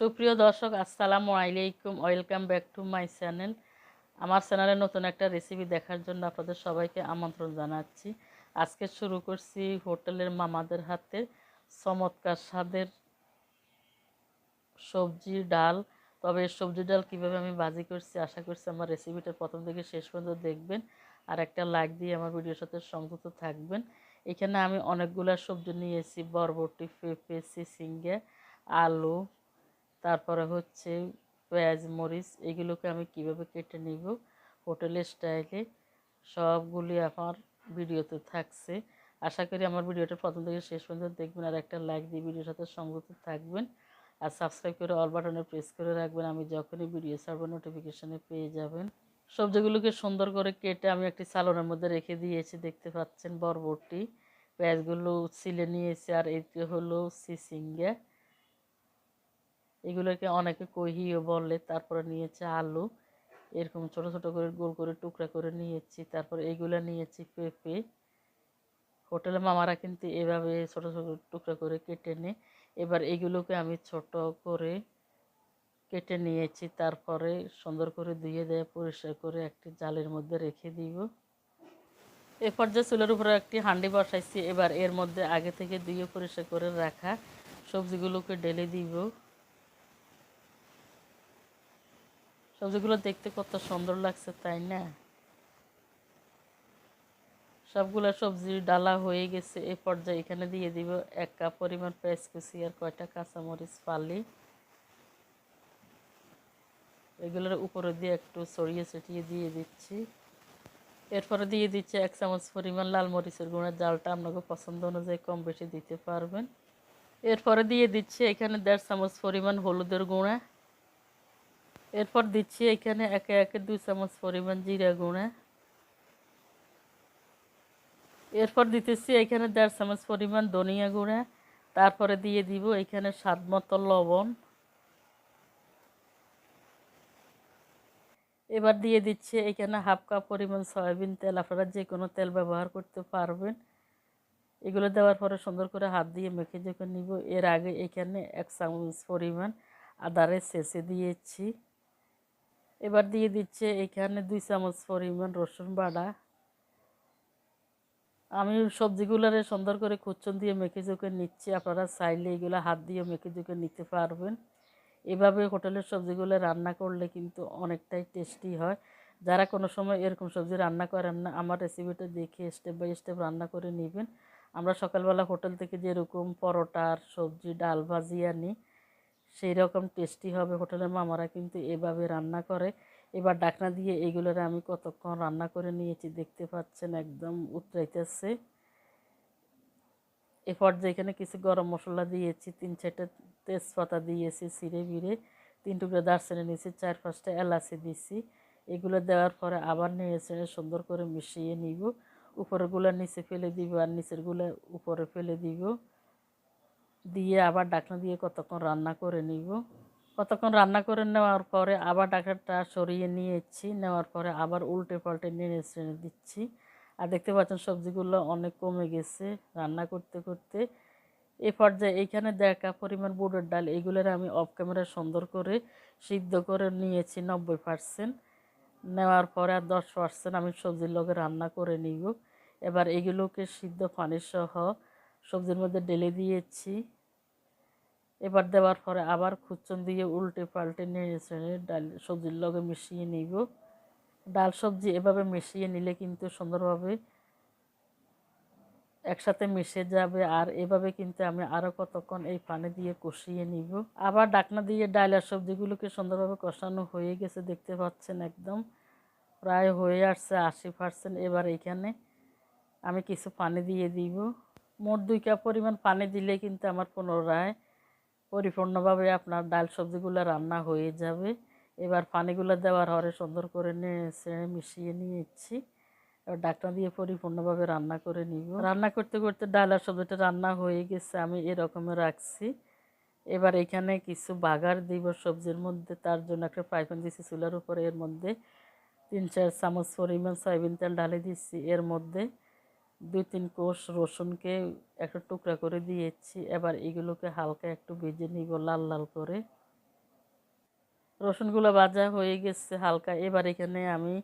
সুপ্রিয় দর্শক, আসসালামু আলাইকুম। Welcome back to my channel আমার চ্যানেলে নতুন একটা রেসিপি দেখার জন্য আপনাদের সবাইকে আমন্ত্রণ জানাচ্ছি। আজকে শুরু করছি হোটেলের মামাদের হাতে চমৎকার স্বাদের সবজি, ডাল। তবে সবজি, ডাল কীভাবে আমি বাজি করছি, আশা করছি আমার রেসিপিটা প্রথম থেকে শেষ পর্যন্ত দেখবেন। আর একটা লাইক দিয়ে আমার ভিডিওর সাথে সংযুক্ত থাকবেন। এখানে আমি অনেকগুলো সবজি নিয়েছি। বরবটি, পেঁপে, সিসিঙ্গা, আলু তারপরে হচ্ছে পেঁয়াজ, মরিচ, এগুলোকে আমি কীভাবে কেটে নিব হোটেলের স্টাইলে সবগুলি আমার ভিডিওতে থাকছে। আশা করি আমার ভিডিওটা প্রথম থেকে শেষ পর্যন্ত দেখবেন আর একটা লাইক দিয়ে ভিডিওর সাথে সংযুক্ত থাকবেন। আর সাবস্ক্রাইব করে অল বাটনে প্রেস করে রাখবেন, আমি যখনই ভিডিও ছাড়বো নোটিফিকেশানে পেয়ে যাবেন। সবজিগুলোকে সুন্দর করে কেটে আমি একটি সালনের মধ্যে রেখে দিয়েছি, দেখতে পাচ্ছেন বরবটি। পেঁয়াজগুলো ছিলে নিয়েছি আর এটি হলো সিসিঙ্গা এগুলোকে অনেকে কহিও বলে, তারপরে নিয়েছে আলু, এরকম ছোট ছোট করে গোল করে টুকরা করে নিয়েছি, তারপরে এগুলো নিয়েছি পেঁপে। হোটেলে মামারা কিন্তু এভাবে ছোট ছোট টুকরা করে কেটে নেয় এবার এগুলোকে আমি ছোট করে কেটে নিয়েছি, তারপরে সুন্দর করে ধুয়ে দেয়, পরিষ্কার করে একটি জালের মধ্যে রেখে দিব। এরপর যে চুলের উপরে একটি হাঁডি বসাইছি, এবার এর মধ্যে আগে থেকে ধুয়ে পরিষ্কার করে রাখা সবজিগুলোকে ঢেলে দিব। সবজিগুলো দেখতে কত সুন্দর লাগছে, তাই না? সবগুলো সবজি ডালা হয়ে গেছে, এ পর্যায়ে এখানে দিয়ে দিব এক কাপ পরিমাণ পেঁয়াজ কুচি আর কয়টা কাঁচামরিচ, ফালি। এগুলোর উপরে দিয়ে একটু ছড়িয়ে ছিটিয়ে দিয়ে দিচ্ছি। এরপরে দিয়ে দিচ্ছি এক চামচ পরিমাণ লাল মরিচের গুঁড়া, জালটা আপনাকে পছন্দ অনুযায়ী কম বেশি দিতে পারবেন। এরপরে দিয়ে দিচ্ছি এখানে দেড় চামচ পরিমাণ হলুদের গুঁড়া এরপর দিচ্ছি এখানে একে একে দুই চামচ পরিমাণ জিরা গুঁড়া। এরপর দিতেছি এখানে দেড় চামচ পরিমাণ ধনিয়া গুঁড়া। তারপরে দিয়ে দিব এখানে স্বাদ মতো লবণ। এবার দিয়ে দিচ্ছি এখানে হাফ কাপ পরিমাণ সয়াবিন তেল। আপনারা যে কোনো তেল ব্যবহার করতে পারবেন। এগুলো দেওয়ার পরে সুন্দর করে হাত দিয়ে মেখে যখন নিব, এর আগে এখানে এক চামচ পরিমাণ আদারে শেষে দিয়েছি। এবার দিয়ে দিচ্ছে এখানে দুই চামচ পরিমাণ রসুন বাটা। আমি সবজিগুলোরে সুন্দর করে কুচন দিয়ে মেখে চোখে নিচ্ছি। আপনারা চাইলে এগুলো হাত দিয়ে মেখে চোখে নিতে পারবেন। এভাবে হোটেলের সবজিগুলো রান্না করলে কিন্তু অনেকটাই টেস্টি হয়। যারা কোনো সময় এরকম সবজি রান্না করেন না, আমার রেসিপিটা দেখে স্টেপ বাই স্টেপ রান্না করে নেবেন। আমরা সকালবেলা হোটেল থেকে যেরকম পরোটার সবজি, ডাল ভাজি আনি সেই রকম টেস্টি হবে হোটেলের মামারা কিন্তু এভাবে রান্না করে। এবার ডাকনা দিয়ে এগুলোর আমি কতক্ষণ রান্না করে নিয়েছি দেখতে পাচ্ছেন একদম উতরাইতেছে। এরপর এখানে কিছু গরম মশলা দিয়েছি, তিন চারটে তেজপাতা দিয়েছি সিরে বিরে তিন টুকরো দারচিনি নিয়েছি চার পাঁচটা এলাচি দিছি এগুলো দেওয়ার পরে আবার নিয়েছে সুন্দর করে মিশিয়ে নিব। উপরেরগুলো নিচে ফেলে দিব আর নিচেরগুলো উপরে ফেলে দিব। দিয়ে আবার ডাকনা দিয়ে কতক্ষণ রান্না করে নিব। কতক্ষণ রান্না করে নেওয়ার পরে আবার ডাকনাটা সরিয়ে নিয়েছি। নেওয়ার পরে আবার উল্টে পাল্টে নেড়ে চেড়ে দিচ্ছি। আর দেখতে পাচ্ছেন সবজিগুলো অনেক কমে গেছে রান্না করতে করতে। এ পর্যায়ে এইখানে দেখা পরিমাণ বুটের ডাল, এগুলোর আমি অফ ক্যামেরা সুন্দর করে সিদ্ধ করে নিয়েছি নব্বই পার্সেন্ট নেওয়ার পরে আর দশ পার্সেন্ট আমি সবজির লগে রান্না করে নিব। এবার এগুলোকে সিদ্ধ পানি সহ সবজির মধ্যে ঢেলে দিয়েছি। এবার দেওয়ার পরে আবার খুচন দিয়ে উল্টে পাল্টে নেড়ে ডাল, সবজির লগে মিশিয়ে নিব। ডাল, সবজি এভাবে মিশিয়ে নিলে কিন্তু সুন্দরভাবে একসাথে মিশে যাবে। আর এভাবে কিন্তু আমি আরও কতক্ষণ এই পানি দিয়ে কষিয়ে নিব। আবার ডাকনা দিয়ে ডাল আর সবজিগুলোকে সুন্দরভাবে কষানো হয়ে গেছে, দেখতে পাচ্ছেন একদম। প্রায় হয়ে আসছে আশি পার্সেন্ট এবার এখানে আমি কিছু পানি দিয়ে দিব। মোট দুই কাপ পরিমাণ পানি দিলে কিন্তু আমার পুনরায় পরিপূর্ণভাবে আপনার ডাল সবজিগুলো রান্না হয়ে যাবে। এবার পানিগুলো দেওয়ার হরে সুন্দর করে নেড়ে মিশিয়ে নিয়েছি। এবার ডাকনা দিয়ে পরিপূর্ণভাবে রান্না করে নিব। রান্না করতে করতে ডাল আর সবজিটা রান্না হয়ে গেছে, আমি এরকমে রাখছি। এবার এখানে কিছু বাগার দিব সবজির মধ্যে, তার জন্য একটা ফ্রাইপ্যান দিয়েছি চুলার উপরে। এর মধ্যে তিন চার চামচ পরিমাণ সয়াবিন তেল ঢালে দিচ্ছি এর মধ্যে দুই তিন কোষ রসুনকে একটা টুকরা করে দিয়েছি, এবার এগুলোকে হালকা একটু ভেজে নিব লাল লাল করে। রসুনগুলো ভাজা হয়ে গেছে হালকা, এবার এখানে আমি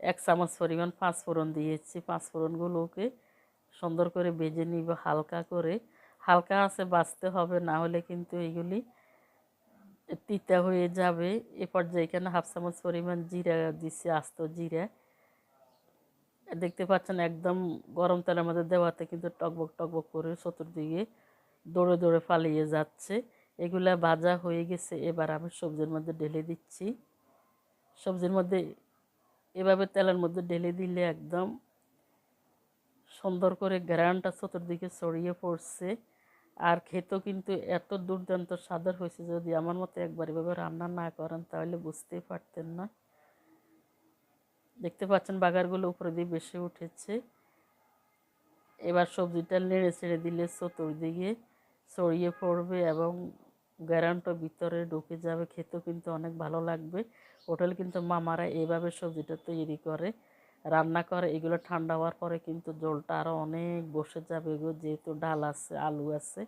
এক চামচ পরিমাণ পাঁচ ফোড়ন দিয়েছি। পাঁচ ফোড়নগুলোকে সুন্দর করে ভেজে নিব হালকা করে। হালকা আছে বাঁচতে হবে, না হলে কিন্তু এগুলি তিতা হয়ে যাবে। এ পর্যায়ে এখানে হাফ চামচ পরিমাণ জিরা দিচ্ছি আস্ত জিরা। দেখতে পাচ্ছেন একদম গরম তেলের মধ্যে দেওয়াতে কিন্তু টকবক টকবক করে চতুর্দিকে দৌড়ে দৌড়ে পালিয়ে যাচ্ছে। এগুলা ভাজা হয়ে গেছে, এবার আমি সবজির মধ্যে ঢেলে দিচ্ছি। সবজির মধ্যে এভাবে তেলের মধ্যে ঢেলে দিলে একদম সুন্দর করে গ্রানটা চতুর্দিকে ছড়িয়ে পড়ছে। আর খেতেও কিন্তু এত দুর্দান্ত স্বাদের হয়েছে, যদি আমার মতো একবার এভাবে রান্না না করেন তাহলে বুঝতেই পারতেন না। দেখতে পাচ্ছেন বাগারগুলো উপরে দিয়ে বেশি উঠেছে। এবার সবজিটা নেড়ে ছেড়ে দিলে চতুর্দিকে ছড়িয়ে পড়বে এবং গ্যারানটা ভিতরে ঢুকে যাবে। খেতেও কিন্তু অনেক ভালো লাগবে। হোটেল কিন্তু মামারা এইভাবে সবজিটা তৈরি করে, রান্না করে। এগুলো ঠান্ডা হওয়ার পরে কিন্তু জলটা আরও অনেক বসে যাবে এগুলো যেহেতু ডাল আছে, আলু আছে,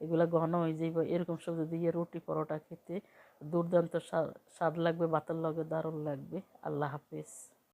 এগুলো ঘন হয়ে যাবে এরকম সবজি দিয়ে রুটি পরোটা খেতে দুর্দান্ত স্বাদ লাগবে বাতার লগে দারুণ লাগবে। আল্লাহ হাফিজ।